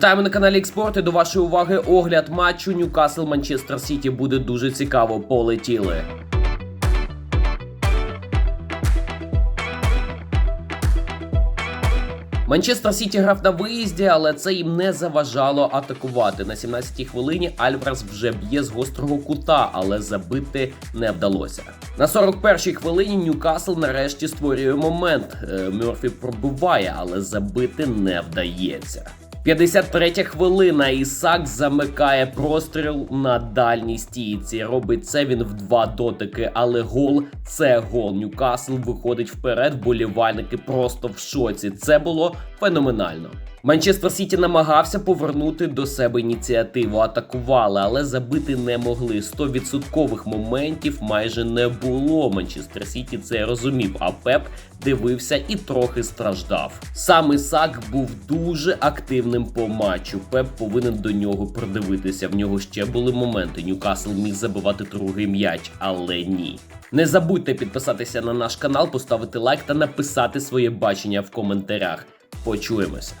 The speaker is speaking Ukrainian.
Вітаємо на каналі Експорт і до вашої уваги огляд матчу Ньюкасл Манчестер Сіті буде дуже цікаво. Полетіли. Манчестер Сіті грав на виїзді, але це їм не заважало атакувати. На 17-й хвилині Альварес вже б'є з гострого кута, але забити не вдалося. На 41-й хвилині Ньюкасл нарешті створює момент. Е, Мюрфі пробиває, але забити не вдається. 53 хвилина. Ісак замикає простріл на дальній стійці. Робить це він в два дотики, але гол це гол. Ньюкасл виходить вперед. Вболівальники просто в шоці. Це було феноменально. Манчестер Сіті намагався повернути до себе ініціативу, атакували, але забити не могли. 100% моментів майже не було. Манчестер Сіті це розумів. А Пеп дивився і трохи страждав. Сам Ісак був дуже активним по матчу. Пеп повинен до нього придивитися. В нього ще були моменти. Ньюкасл міг забивати другий м'яч, але ні. Не забудьте підписатися на наш канал, поставити лайк та написати своє бачення в коментарях. Почуємося.